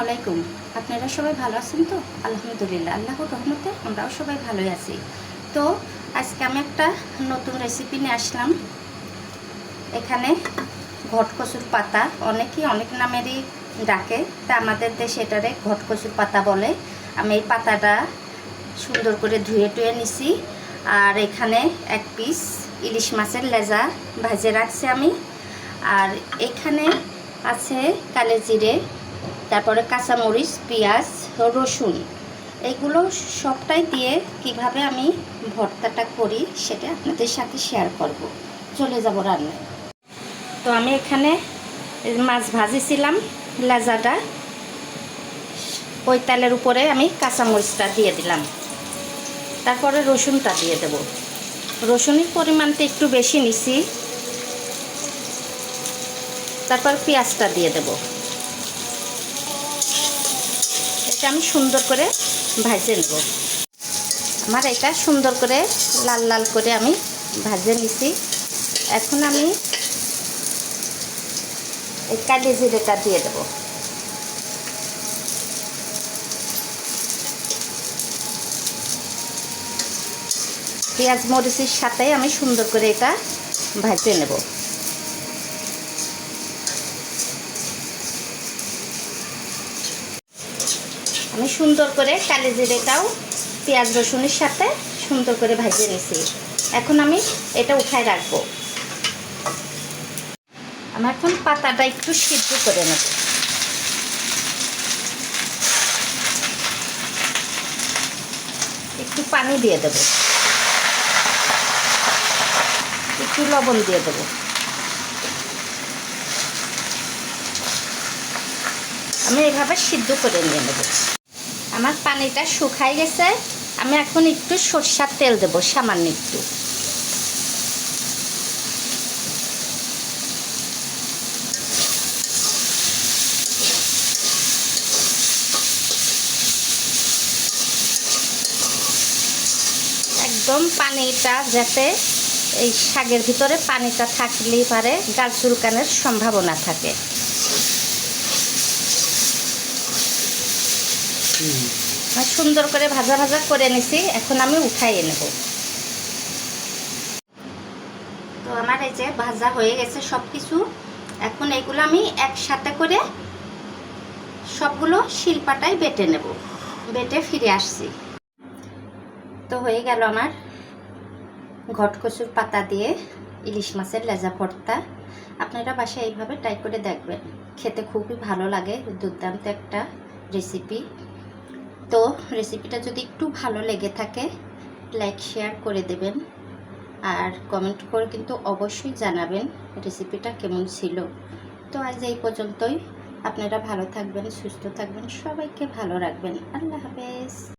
আলাইকুম। আপনারা সবাই ভালো আছেন তো? আলহামদুলিল্লাহ, আল্লাহর রহমতে আমরাও সবাই ভালোই আছি। তো, আজকে আমি একটা নতুন রেসিপি নিয়ে আসলাম। এখানে ঘটকচুর পাতা, অনেকেই অনেক নামেরই ডাকে, তা আমাদের দেশে এটারে ঘটকচুর পাতা বলে। আমি এই পাতাটা সুন্দর করে ধুয়ে টুয়ে নিছি, আর এখানে এক পিস ইলিশ মাছের লেজা ভাজে রাখছি আমি। আর এখানে আছে কালে জিরে তারপরে কাঁচামরিচ, পেঁয়াজ, রসুন এইগুলো সবটাই দিয়ে কীভাবে আমি ভর্তাটা করি সেটা আপনাদের সাথে শেয়ার করব। চলে যাব রান্নায়। তো আমি এখানে মাছ ভাজিছিলাম, লেজাটা। ওই তেলের উপরে আমি কাঁচামরিচটা দিয়ে দিলাম। তারপরে রসুনটা দিয়ে দেব। রসুনের পরিমাণটা একটু বেশি নিছি। তারপর পেঁয়াজটা দিয়ে দেব। এটা আমি সুন্দর করে ভাজে নেব। আমার এটা সুন্দর করে লাল লাল করে আমি ভাজে নিছি। এখন আমি এই কালি জিরেটা দিয়ে দেব। পেঁয়াজ মরিচের সাথে আমি সুন্দর করে এটা ভাজে নেব। আমি সুন্দর করে কালি জিরেটাও পেঁয়াজ রসুনের সাথে সুন্দর করে ভাজিয়ে নিছি এখন আমি এটা উঠায় রাখব। আমি এখন পাতাটা একটু সিদ্ধ করে নেব। একটু পানি দিয়ে দেব। একটু লবণ দিয়ে দেবো। আমি এভাবে সিদ্ধ করে নিয়ে নেব। আমার পানিটা শুকাই গেছে। আমি এখন একটু সরষার তেল দেবো, সামান্য একটু। একদম পানিটা যাতে এই শাকের ভিতরে পানিটা থাকলেই পারে, গাছ চুলকানের সম্ভাবনা থাকে। সুন্দর করে ভাজা ভাজা করে নিছি। এখন আমি উঠাইয়ে নেব। তো আমার এই যে ভাজা হয়ে গেছে সব কিছু এখন এগুলো আমি একসাথে করে সবগুলো শিলপাটাই বেটে নেব। বেটে ফিরে আসছি। তো হয়ে গেল আমার ঘটকচুর পাতা দিয়ে ইলিশ মাছের লেজা ভর্তা। আপনারা বাসায় এইভাবে ট্রাই করে দেখবেন। খেতে খুবই ভালো লাগে, দুর্দান্ত একটা রেসিপি। তো রেসিপিটা যদি একটু ভালো লেগে থাকে লাইক শেয়ার করে দেবেন। আর কমেন্ট করে কিন্তু অবশ্যই জানাবেন রেসিপিটা কেমন ছিল। তো আজ এই পর্যন্তই। আপনারা ভালো থাকবেন, সুস্থ থাকবেন, সবাইকে ভালো রাখবেন। আল্লাহ হাফেজ।